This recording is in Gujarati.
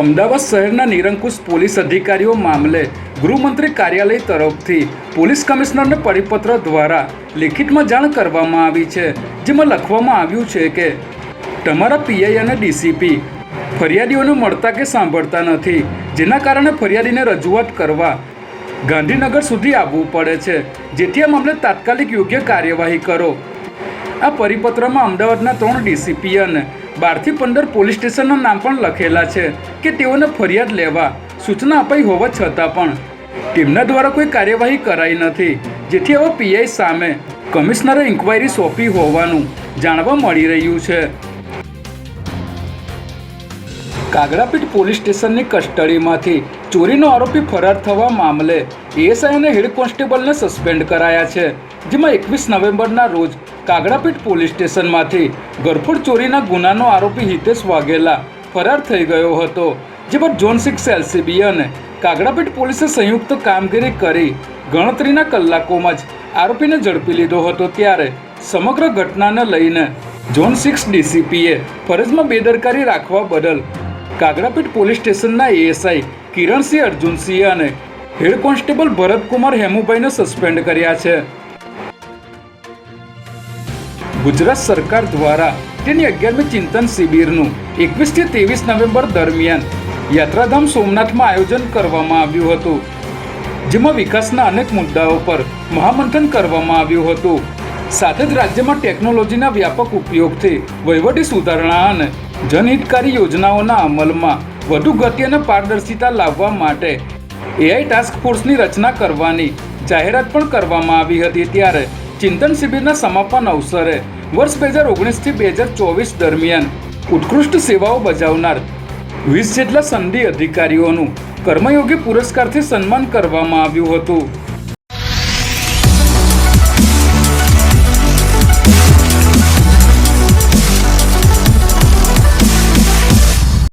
અમદાવાદ શહેરના નિરંકુશ પોલીસ અધિકારીઓ મામલે ગૃહમંત્રી કાર્યાલય તરફથી પોલીસ કમિશનરને પરિપત્ર દ્વારા લેખિતમાં જાણ કરવામાં આવી છે. જેમાં લખવામાં આવ્યું છે કે, તમારા પીઆઈ અને ડીસીપી ફરિયાદીઓને મળતા કે સાંભળતા નથી, જેના કારણે ફરિયાદીને રજૂઆત કરવા ગાંધીનગર સુધી આવવું પડે છે. જેથી આ મામલે તાત્કાલિક યોગ્ય કાર્યવાહી કરો. આ પરિપત્રમાં અમદાવાદના ત્રણ ડીસીપી અને બારથી પંદર પોલીસ સ્ટેશનના નામ પણ લખેલા છે કે તેઓને ફરિયાદ લેવા સૂચના અપાઈ હોવા છતાં પણ તેમના દ્વારા કોઈ કાર્યવાહી કરાઈ નથી, જેથી હવે પીઆઈ સામે કમિશનરે ઇન્કવાયરી સોંપી હોવાનું જાણવા મળી રહ્યું છે. કાગડાપીઠ પોલીસ સ્ટેશનની કસ્ટડીમાંથી ચોરીનો આરોપી ફરાર થવા મામલે એએસઆઈ અને હેડ કોન્સ્ટેબલને સસ્પેન્ડ કરાયા છે, જેમાં એકવીસ નવેમ્બરના રોજ કાગડાપીઠ પોલીસ સ્ટેશનમાંથી ગરફોડ ચોરીના ગુનાનો આરોપી હિતેશ વાઘેલા ફરાર થઈ ગયો હતો જે બાદ ઝોન સિક્સ એલસીબી અને કાગડાપીઠ પોલીસે સંયુક્ત કામગીરી કરી ગણતરીના કલાકોમાં જ આરોપીને ઝડપી લીધો હતો ત્યારે સમગ્ર ઘટનાને લઈને ઝોન સિક્સ ડીસીપીએ ફરજમાં બેદરકારી રાખવા બદલ કાગડાપીઠ પોલીસ સ્ટેશનના એએસઆઈ કિરણસિંહ અર્જુનસિંહ અને હેડ કોન્સ્ટેબલ ભરતકુમાર હેમુભાઈને સસ્પેન્ડ કર્યા છે. ગુજરાત સરકાર દ્વારા તેની અગિયારમી ચિંતન શિબિરનું એકવીસથી ત્રેવીસ નવેમ્બર દરમિયાન યાત્રાધામ સોમનાથમાં આયોજન કરવામાં આવ્યું હતું, જેમાં વિકાસના અનેક મુદ્દાઓ પર મહામંથન કરવામાં આવ્યું હતું. સાથે જ રાજ્યમાં ટેકનોલોજીના વ્યાપક ઉપયોગથી વહીવટી સુધારણા અને જનહિતકારી યોજનાઓના અમલમાં વધુ ગતિ અને પારદર્શિતા લાવવા માટે એઆઈ ટાસ્ક ફોર્સની રચના કરવાની જાહેરાત પણ કરવામાં આવી હતી ત્યારે ચિંતન શિબિરના સમાપન અવસરે વર્ષ બે હજાર ઓગણીસથી બે હજાર ચોવીસ દરમિયાન ઉત્કૃષ્ટ સેવાઓ બજાવનાર વીસ જેટલા સંધિ અધિકારીઓનું કર્મયોગી પુરસ્કારથી સન્માન કરવામાં આવ્યું હતું.